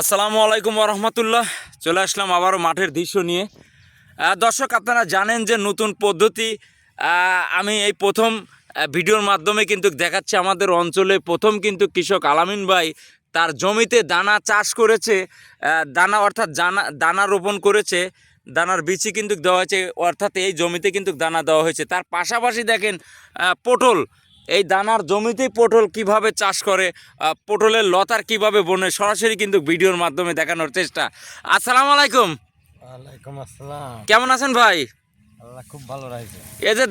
আসসালামু আলাইকুম রহমতুল্লাহ। চলে আসলাম আবারও মাঠের দৃশ্য নিয়ে। দর্শক, আপনারা জানেন যে নতুন পদ্ধতি আমি এই প্রথম ভিডিওর মাধ্যমে কিন্তু দেখাচ্ছি আমাদের অঞ্চলে। প্রথম কিন্তু কৃষক আলামিন ভাই তার জমিতে দানা চাষ করেছে দানা অর্থাৎ জানা, দানা রোপণ করেছে। দানার বিচি কিন্তু দেওয়া হয়েছে, অর্থাৎ এই জমিতে কিন্তু দানা দেওয়া হয়েছে। তার পাশাপাশি দেখেন পটল। এই দানার জমিতেই পটল কীভাবে চাষ করে পটলের লতার কীভাবে বনে সরাসরি কিন্তু ভিডিওর মাধ্যমে দেখানোর চেষ্টা। আসসালামু আলাইকুম। ওয়ালাইকুম আসসালাম। কেমন আছেন ভাই? আল্লাহ খুব ভালো রাখছে এই যে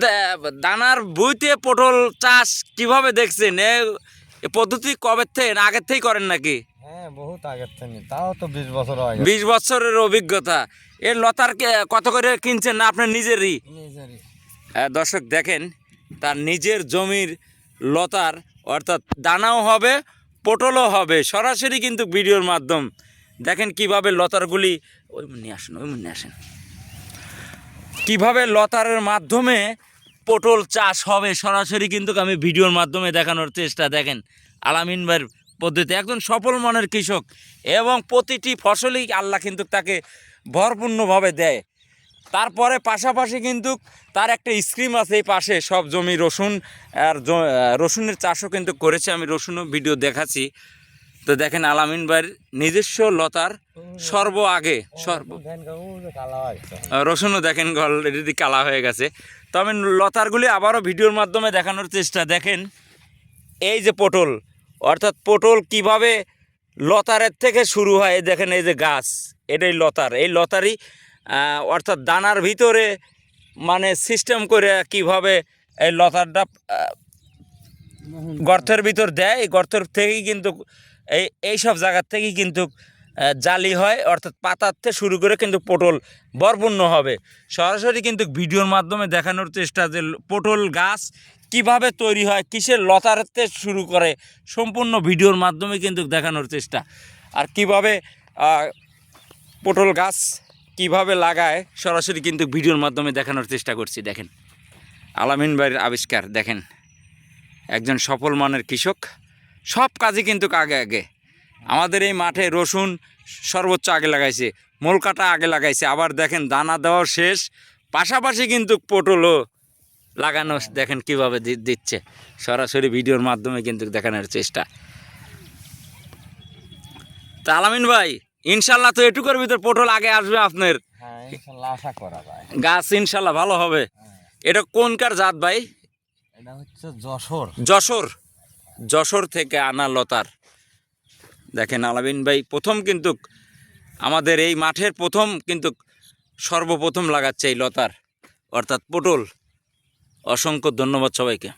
দানার বইতে পটল চাষ কীভাবে দেখছেন? এ পদ্ধতি কবে থেকে না আগের থেকেই করেন নাকি? হ্যাঁ বহুত আগের থেকে তাও তো বিশ বছর আগে বিশ বছরের অভিজ্ঞতা। এর লতার কত করে কিনছেন না আপনার নিজেরই? নিজেরই। দর্শক দেখেন তার নিজের জমির লতার, অর্থাৎ দানাও হবে, পটলও হবে। সরাসরি কিন্তু ভিডিওর মাধ্যম। দেখেন কীভাবে লতারগুলি, ওই নিয়ে আসেন, ওই নিয়ে আসেন। কীভাবে লতারের মাধ্যমে পটল চাষ হবে, সরাসরি কিন্তু আমি ভিডিওর মাধ্যমে দেখানোর চেষ্টা। দেখেন, আলামিন ভাইয়ের পদ্ধতি। একজন সফল মনের কৃষক এবং প্রতিটি ফসলই আল্লাহ কিন্তু তাকে ভরপূর্ণভাবে দেয়। তারপরে পাশাপাশি কিন্তু তার একটা স্ক্রিম আছে এই পাশে, সব জমি রসুন আর রসুনের চাষও কিন্তু করেছে, আমি রসুনও ভিডিও দেখাচ্ছি। তো দেখেন আলামিন ভাইয়ের নিজস্ব লতার সর্ব আগে, সর্ব রসুনও দেখেন অলরেডি কালা হয়ে গেছে। তো আমি লতারগুলি আবারও ভিডিওর মাধ্যমে দেখানোর চেষ্টা, দেখেন এই যে পটল, অর্থাৎ পটল কীভাবে লতারের থেকে শুরু হয়, দেখেন এই যে গাছ, এটাই লতার, এই লতারই অর্থাৎ দানার ভিতরে মানে সিস্টেম করে কীভাবে এই লতারটা আহ, গর্তের ভিতর দেয় গর্তের থেকেই কিন্তু এই এই সব জায়গার থেকেই কিন্তু জালি হয় অর্থাৎ থেকে শুরু করে কিন্তু পটল বরপূর্ণ হবে। সরাসরি কিন্তু ভিডিওর মাধ্যমে দেখানোর চেষ্টা যে পটল গাছ কীভাবে তৈরি হয় কিসের লতার থেকে শুরু করে সম্পূর্ণ ভিডিওর মাধ্যমে কিন্তু দেখানোর চেষ্টা। আর কীভাবে পটল গাছ কীভাবে লাগায়, সরাসরি কিন্তু ভিডিওর মাধ্যমে দেখানোর চেষ্টা করছি, দেখেন। আলামিন ভাইয়ের আবিষ্কার, দেখেন। একজন সফল মানের কৃষক, সব কাজে কিন্তু আগে আগে। আমাদের এই মাঠে রসুন সর্বোচ্চ আগে লাগাইছে মোল কাটা আগে লাগাইছে, আবার দেখেন দানা দেওয়া শেষ, পাশাপাশি কিন্তু পটলও লাগানো, দেখেন কীভাবে দিচ্ছে। সরাসরি ভিডিওর মাধ্যমে কিন্তু দেখানোর চেষ্টা। তা আলামিন ভাই ইনশাল্লাহ তো এটুকুর ভিতর পটল আগে আসবে আপনার। হ্যাঁ গাছ ইনশাল্লাহ ভালো হবে। হ্যাঁ। এটা কোনকার জাত ভাই? এটা হচ্ছে যশোর। যশোর। যশোর থেকে আনা লতার। দেখেন আলাবিন ভাই প্রথম কিন্তু আমাদের এই মাঠের প্রথম কিন্তু সর্বপ্রথম লাগাচ্ছে এই লতার। অর্থাৎ পটল। অসংখ্য ধন্যবাদ সবাইকে।